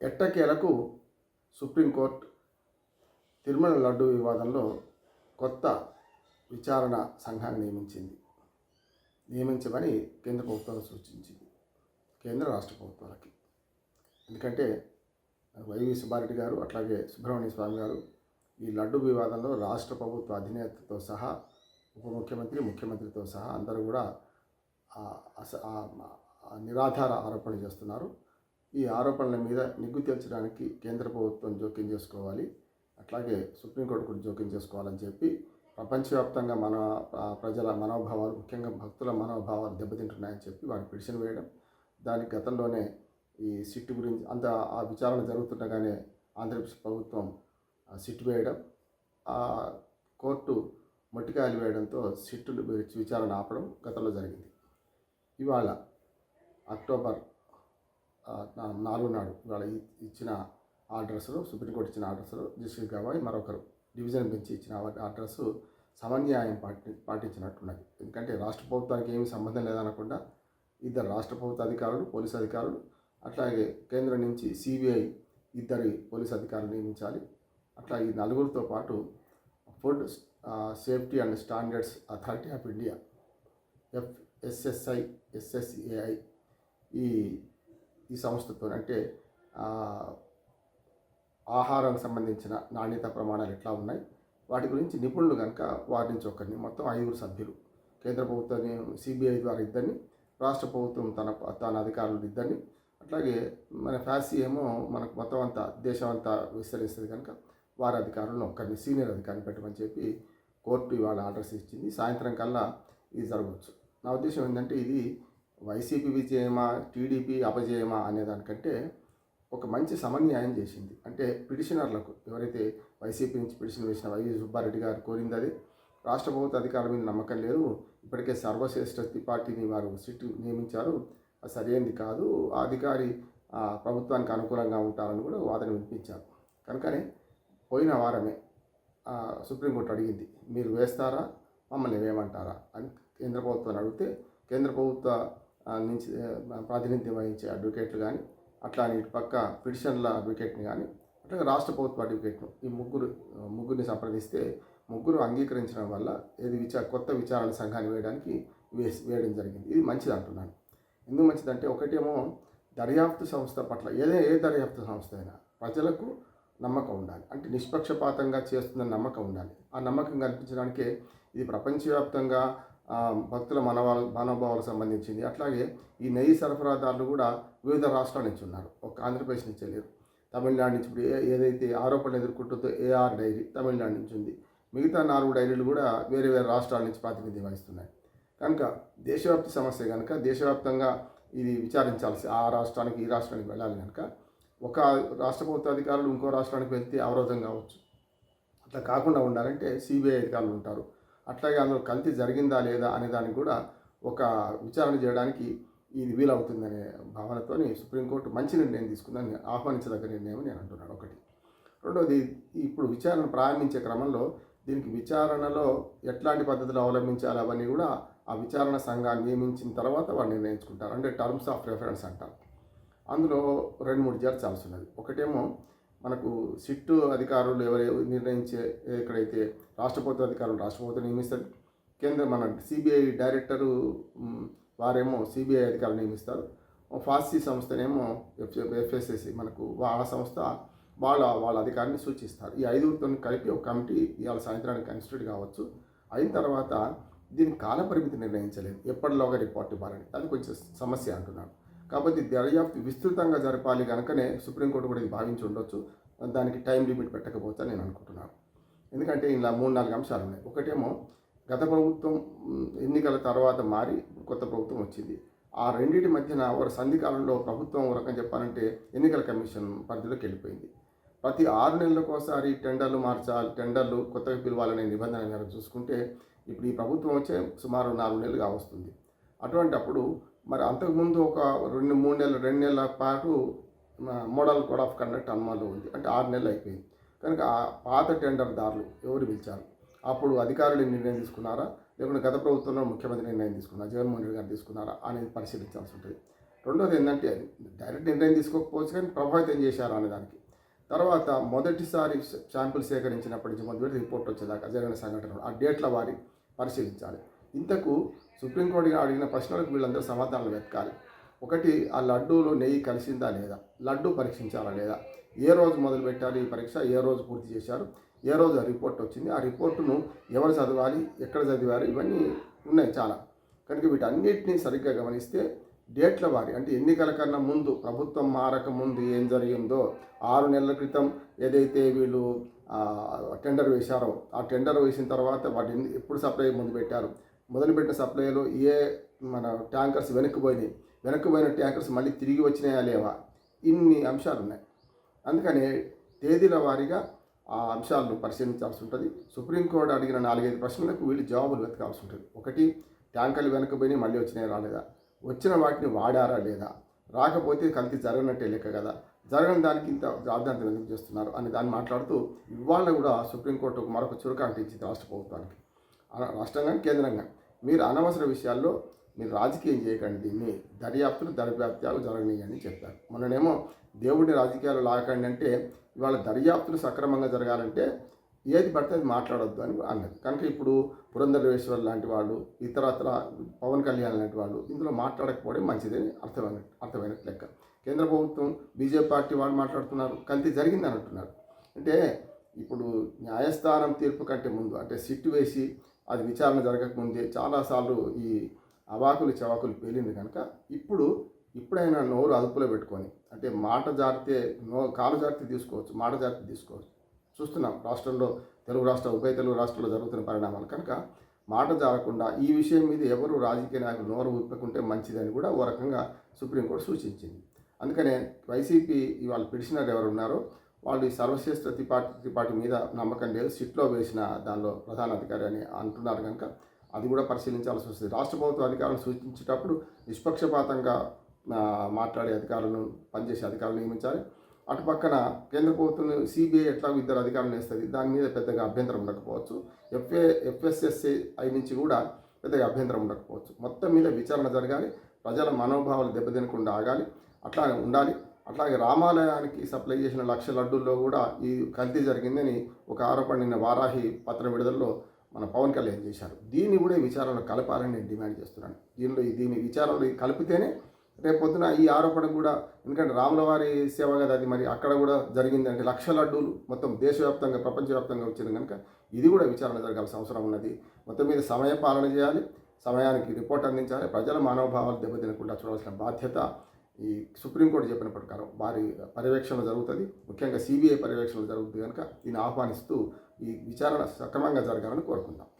ఎట్టకేలకు సుప్రీంకోర్టు తిరుమల లడ్డు వివాదంలో కొత్త విచారణ సంఘాన్ని నియమించింది. నియమించమని కేంద్ర ప్రభుత్వం సూచించింది. కేంద్ర రాష్ట్ర ప్రభుత్వాలకి. ఎందుకంటే వైవి సుబ్బారెడ్డి గారు అట్లాగే సుబ్రహ్మణ్య స్వామి గారు ఈ లడ్డు వివాదంలో రాష్ట్ర ప్రభుత్వ అధినేతతో సహా ఉప ముఖ్యమంత్రి ముఖ్యమంత్రితో సహా అందరూ కూడా నిరాధార ఆరోపణలు చేస్తున్నారు. ఈ ఆరోపణల మీద నిగ్గు తేల్చడానికి కేంద్ర ప్రభుత్వం జోక్యం చేసుకోవాలి. అట్లాగే సుప్రీంకోర్టు కూడా జోక్యం చేసుకోవాలని చెప్పి ప్రపంచవ్యాప్తంగా మన ప్రజల మనోభావాలు ముఖ్యంగా భక్తుల మనోభావాలు దెబ్బతింటున్నాయని చెప్పి వారు పిటిషన్ వేయడం దానికి గతంలోనే ఈ సిట్ గురించి అంత ఆ విచారణ జరుగుతుండగానే ఆంధ్రప్రదేశ్ ప్రభుత్వం సిట్ వేయడం ఆ కోర్టు మొట్టికాయలు వేయడంతో సిట్టులు విచారణ ఆపడం గతంలో జరిగింది. ఇవాళ అక్టోబర్ నాలుగు నాడు ఇవాళ ఇచ్చిన ఆర్డర్స్లో సుప్రీంకోర్టు ఇచ్చిన ఆర్డర్స్లో జస్టిస్ గవాయ్ మరొకరు డివిజన్ బెంచ్ ఇచ్చిన ఆర్డర్స్ సమన్యాయం పాటి పాటించినట్టున్నది. ఎందుకంటే రాష్ట్ర ప్రభుత్వానికి ఏమీ సంబంధం లేదనకుండా ఇద్దరు రాష్ట్ర ప్రభుత్వ అధికారులు పోలీసు అధికారులు అట్లాగే కేంద్రం నుంచి సిబిఐ ఇద్దరి పోలీసు అధికారులు నియమించాలి. అట్లా ఈ నలుగురితో పాటు food safety and standards authority of India F SSI SSAI ఈ ఈ సంస్థతో అంటే ఆహారానికి సంబంధించిన నాణ్యత ప్రమాణాలు ఎట్లా ఉన్నాయి? వాటి గురించి నిపుణులు కనుక వారి నుంచి ఒకరిని మొత్తం ఐదుగురు సభ్యులు. కేంద్ర ప్రభుత్వాన్ని సిబిఐ ద్వారా ఇద్దరిని రాష్ట్ర ప్రభుత్వం తన తన అధికారులు ఇద్దరిని. అట్లాగే మన ఫ్యాసీ ఏమో మనకు మొత్తం అంతా దేశం అంతా విస్తరిస్తుంది కనుక వారి అధికారులను ఒక్కరిని సీనియర్ అధికారిని పెట్టమని చెప్పి కోర్టు ఇవాళ ఆర్డర్స్ ఇచ్చింది. సాయంత్రం కల్లా ఇది జరగవచ్చు. నా ఉద్దేశం ఏంటంటే ఇది వైసీపీ విజయమా టీడీపీ అపజయమా అనే దానికంటే ఒక మంచి సమన్యాయం చేసింది. అంటే పిటిషనర్లకు ఎవరైతే వైసీపీ నుంచి పిటిషన్ వేసిన వైవి సుబ్బారెడ్డి గారు కోరింది అది రాష్ట్ర ప్రభుత్వ అధికారుల మీద నమ్మకం లేదు. ఇప్పటికే సర్వశ్రేష్ఠ పార్టీని వారు సిట్ నియమించారు. అది సరైనది కాదు. ఆ అధికారి ప్రభుత్వానికి అనుకూలంగా ఉంటారని కూడా వాదన వినిపించారు. కనుకనే పోయిన వారమే సుప్రీంకోర్టు అడిగింది మీరు వేస్తారా? మమ్మల్ని వేయమంటారా? అని కేంద్ర ప్రభుత్వాన్ని అడిగితే కేంద్ర ప్రభుత్వ నుంచి ప్రాతినిధ్యం వహించే అడ్వకేట్లు కానీ అట్లా ఇటు పక్క పిటిషన్ల అడ్వకేట్ని కానీ అట్లాగే రాష్ట్ర ప్రభుత్వ అడ్వకేట్ను ఈ ముగ్గురు ముగ్గురిని సంప్రదిస్తే ముగ్గురు అంగీకరించడం వల్ల ఇది విచార కొత్త విచారణ సంఘాన్ని వేయడానికి వేసి వేయడం జరిగింది. ఇది మంచిది అంటున్నాను. ఎందుకు మంచిదంటే ఒకటేమో దర్యాప్తు సంస్థ పట్ల ఏదైనా ఏ దర్యాప్తు సంస్థ అయినా ప్రజలకు నమ్మకం ఉండాలి. అంటే నిష్పక్షపాతంగా చేస్తుందని నమ్మకం ఉండాలి. ఆ నమ్మకం కల్పించడానికే ఇది ప్రపంచవ్యాప్తంగా భక్తుల మనవాళ్ళ మనోభావాలకు సంబంధించింది. అట్లాగే ఈ నెయ్యి సరఫరాదారులు కూడా వివిధ రాష్ట్రాల నుంచి ఉన్నారు. ఒక ఆంధ్రప్రదేశ్ నుంచి లేరు తమిళనాడు నుంచి ఇప్పుడు ఏ- ఏదైతే ఆరోపణలు ఎదుర్కొంటుందో ఏఆర్ డైరీ తమిళనాడు నుంచి ఉంది. మిగతా నాలుగు డైరీలు కూడా వేరే వేరే రాష్ట్రాల నుంచి ప్రాతినిధ్యం వహిస్తున్నాయి. కనుక దేశవ్యాప్త సమస్య కనుక దేశవ్యాప్తంగా ఇది విచారించాల్సి ఆ రాష్ట్రానికి ఈ రాష్ట్రానికి వెళ్ళాలి కనుక ఒక రాష్ట్ర ప్రభుత్వ అధికారులు ఇంకో రాష్ట్రానికి వెళ్తే అవరోధం కావచ్చు. అట్లా కాకుండా ఉండాలంటే సిబిఐ అధికారులు ఉంటారు. అట్లాగే అందులో కల్తీ జరిగిందా లేదా అనే దానికి కూడా ఒక విచారణ చేయడానికి ఇది వీలవుతుందనే భావనతోని సుప్రీంకోర్టు మంచి నిర్ణయం తీసుకుందని ఆహ్వానించదగ్గ నిర్ణయం నేను అంటున్నాను. ఒకటి. రెండోది ఇప్పుడు విచారణ ప్రారంభించే క్రమంలో దీనికి విచారణలో ఎట్లాంటి పద్ధతులు అవలంబించాలి అవన్నీ కూడా ఆ విచారణ సంఘాన్ని నియమించిన తర్వాత వాళ్ళు నిర్ణయించుకుంటారు. అంటే టర్మ్స్ ఆఫ్ రెఫరెన్స్ అంటారు. అందులో రెండు మూడు చేర్చాల్సి ఉన్నది. ఒకటేమో మనకు సిట్టు అధికారులు ఎవరు నిర్ణయించే ఎక్కడైతే రాష్ట్ర ప్రభుత్వ అధికారులు రాష్ట్ర ప్రభుత్వం నియమిస్తారు. కేంద్ర మన సిబిఐ డైరెక్టరు వారేమో సిబిఐ అధికారులు నియమిస్తారు. ఫాసీ సంస్థనేమో ఎఫ్ ఎఫ్ఎస్ఎస్సి మనకు ఆ సంస్థ వాళ్ళ వాళ్ళ అధికారిని సూచిస్తారు. ఈ ఐదుగురితో కలిపి ఒక కమిటీ ఇవాళ సాయంత్రానికి కన్స్టిట్యూట్ కావచ్చు. అయిన తర్వాత దీని కాలపరిమితి నిర్ణయించలేదు ఎప్పటిలోగా రిపోర్ట్ ఇవ్వాలని. అది కొంచెం సమస్య అంటున్నాను. కాబట్టి దర్యాప్తు విస్తృతంగా జరపాలి కనుకనే సుప్రీంకోర్టు కూడా ఇది భావించి ఉండొచ్చు. దానికి టైం లిమిట్ పెట్టకపోతే నేను అనుకుంటున్నాను. ఎందుకంటే ఇలా మూడు నాలుగు అంశాలు ఉన్నాయి. ఒకటేమో గత ప్రభుత్వం ఎన్నికల తర్వాత మారి కొత్త ప్రభుత్వం వచ్చింది. ఆ రెండింటి మధ్యన ఒక సంధి కాలంలో ప్రభుత్వం ఒక రకం చెప్పాలంటే ఎన్నికల కమిషన్ పరిధిలోకి వెళ్ళిపోయింది. ప్రతి ఆరు నెలలకు ఒకసారి టెండర్లు మార్చాలి టెండర్లు కొత్తగా పిలవాలనే నిబంధన చూసుకుంటే ఇప్పుడు ఈ ప్రభుత్వం వచ్చే సుమారు నాలుగు నెలలుగా వస్తుంది. అటువంటి అప్పుడు మరి అంతకుముందు ఒక రెండు మూడు నెలలు రెండు నెలల పాటు మోడల్ కోడ్ ఆఫ్ కండక్ట్ అమల్లో ఉంది. అంటే ఆరు నెలలు అయిపోయింది. కనుక ఆ పాత టెండర్దారులు ఎవరు పిలిచారు? అప్పుడు అధికారులు నిర్ణయం తీసుకున్నారా? లేకుంటే గత ప్రభుత్వంలో ముఖ్యమంత్రి నిర్ణయం తీసుకున్నారా? జగన్మోహన్ రెడ్డి గారు తీసుకున్నారా? అనేది పరిశీలించాల్సి ఉంటుంది. రెండోది ఏంటంటే డైరెక్ట్ నిర్ణయం తీసుకోకపోవచ్చు కానీ ప్రభావితం చేశారు అనే దానికి. తర్వాత మొదటిసారి శాంపుల్ సేకరించినప్పటి నుంచి మొదటి రిపోర్ట్ వచ్చేదాకా జరిగిన సంఘటనలు ఆ డేట్ల వారి పరిశీలించాలి. ఇంతకు సుప్రీంకోర్టుగా అడిగిన ప్రశ్నలకు వీళ్ళందరూ సమాధానాలు వెతకాలి. ఒకటి ఆ లడ్డూలో నెయ్యి కలిసిందా లేదా? లడ్డు పరీక్షించాలా లేదా? ఏ రోజు మొదలు పెట్టాలి ఈ పరీక్ష? ఏ రోజు పూర్తి చేశారు? ఏ రోజు ఆ రిపోర్ట్ వచ్చింది? ఆ రిపోర్టును ఎవరు చదవాలి? ఎక్కడ చదివారు? ఇవన్నీ ఉన్నాయి చాలా. కనుక వీటన్నిటిని సరిగ్గా గమనిస్తే డేట్ల వారి అంటే ఎన్నికల కన్నా ముందు ప్రభుత్వం మారక ముందు ఏం జరిగిందో ఆరు నెలల క్రితం ఏదైతే వీళ్ళు టెండర్ వేశారో ఆ టెండర్ వేసిన తర్వాత వాటిని ఎప్పుడు సప్లై ముందు పెట్టారు? మొదలుపెట్టిన సప్లైలో ఏ మన ట్యాంకర్స్ వెనక్కి వెనక్కిపోయిన ట్యాంకర్స్ మళ్ళీ తిరిగి వచ్చినాయా లేవా? ఇన్ని అంశాలు ఉన్నాయి. అందుకని తేదీల వారీగా ఆ అంశాలను పరిశీలించాల్సి ఉంటుంది. సుప్రీంకోర్టు అడిగిన నాలుగైదు ప్రశ్నలకు వీళ్ళు జవాబులు వెతకాల్సి ఉంటుంది. ఒకటి ట్యాంకర్లు వెనక్కిపోయి మళ్ళీ వచ్చినాయి రాలేదా? వచ్చిన వాటిని వాడారా లేదా? రాకపోతే కల్తీ జరగనట్టే లెక్క కదా. జరగని దానికి ఇంత ప్రాధాన్యత ఎందుకు చేస్తున్నారు? అని దాన్ని మాట్లాడుతూ ఇవాళ కూడా సుప్రీంకోర్టు మరొక చురుకు అంటించింది రాష్ట్ర ప్రభుత్వానికి. రాష్ట్రంగా కేంద్రంగా మీరు అనవసర విషయాల్లో మీరు రాజకీయం చేయకండి దీన్ని. దర్యాప్తులు దర్యాప్త్యాలు జరగనీయని చెప్పారు. మొన్ననేమో దేవుడిని రాజకీయాలు లాగకండి అంటే ఇవాళ దర్యాప్తులు సక్రమంగా జరగాలంటే ఏది పడితే అది మాట్లాడొద్దు అని అన్నది. కనుక ఇప్పుడు పురంధరేశ్వర్ లాంటి వాళ్ళు ఇతరత్ర పవన్ కళ్యాణ్ లాంటి వాళ్ళు ఇందులో మాట్లాడకపోవడం మంచిదని అర్థమైన అర్థమైన లెక్క. కేంద్ర ప్రభుత్వం బీజేపీ పార్టీ వాళ్ళు మాట్లాడుతున్నారు కల్తీ జరిగింది అంటున్నారు అంటే ఇప్పుడు న్యాయస్థానం తీర్పు కంటే ముందు అంటే సిట్టు వేసి అది విచారణ జరగకముందే చాలాసార్లు ఈ అవాకులు చవాకులు పేలింది కనుక ఇప్పుడు ఇప్పుడైనా నోరు అదుపులో పెట్టుకొని అంటే మాట జారితే నో కాలు జారితే తీసుకోవచ్చు మాట జారితే తీసుకోవచ్చు. చూస్తున్నాం రాష్ట్రంలో తెలుగు రాష్ట్ర ఉభయ తెలుగు రాష్ట్రంలో జరుగుతున్న పరిణామాలు. కనుక మాట జారకుండా ఈ విషయం మీద ఎవరు రాజకీయ నాయకులు నోరు ఊపకుంటే మంచిదని కూడా ఓ రకంగా సుప్రీంకోర్టు సూచించింది. అందుకనే వైసీపీ ఇవాళ పిటిషనర్ ఎవరు ఉన్నారో వాళ్ళు ఈ సర్వశ్రేష్ఠ త్రిపాఠి త్రిపాఠి మీద నమ్మకం లేదు. సిట్లో వేసిన దానిలో ప్రధాన అధికారి అని అంటున్నారు కనుక అది కూడా పరిశీలించాల్సి వస్తుంది. రాష్ట్ర ప్రభుత్వ అధికారులను సూచించేటప్పుడు నిష్పక్షపాతంగా మాట్లాడే అధికారులను పనిచేసే అధికారులు నియమించాలి. అటు పక్కన కేంద్ర ప్రభుత్వం సిబిఐ ఎట్లా ఇద్దరు అధికారులు వేస్తుంది? దాని మీద పెద్దగా అభ్యంతరం ఉండకపోవచ్చు. ఎఫ్ఏ ఎఫ్ఎస్ఎస్ఐ ఐ నుంచి కూడా పెద్దగా అభ్యంతరం ఉండకపోవచ్చు. మొత్తం మీద విచారణ జరగాలి. ప్రజల మనోభావాలు దెబ్బతినకుండా ఆగాలి. అట్లా ఉండాలి. అట్లాగే రామాలయానికి సప్లై చేసిన లక్ష లడ్డూల్లో కూడా ఈ కల్తీ జరిగిందని ఒక ఆరోపణ నిన్న వారాహి పత్ర విడుదలలో మన పవన్ కళ్యాణ్ చేశారు. దీన్ని కూడా విచారణ విచారణలో కలపాలని నేను డిమాండ్ చేస్తున్నాను. దీనిలో దీన్ని విచారణలో కలిపితేనే రేపు పొద్దున ఈ ఆరోపణ కూడా ఎందుకంటే రాములవారి సేవ కదా అది మరి అక్కడ కూడా జరిగింది అంటే లక్ష లడ్డూలు మొత్తం దేశవ్యాప్తంగా ప్రపంచవ్యాప్తంగా వచ్చింది కనుక ఇది కూడా విచారణ జరగాల్సిన అవసరం ఉన్నది. మొత్తం మీద సమయ పాలన చేయాలి. సమయానికి రిపోర్ట్ అందించాలి. ప్రజల మనోభావాలు దెబ్బతినకుండా చూడవలసిన బాధ్యత ఈ సుప్రీంకోర్టు చెప్పిన ప్రకారం వారి పర్యవేక్షణ జరుగుతుంది. ముఖ్యంగా సిబిఐ పర్యవేక్షణ జరుగుతుంది కనుక దీన్ని ఆహ్వానిస్తూ ఈ విచారణ సక్రమంగా జరగాలని కోరుకుందాం.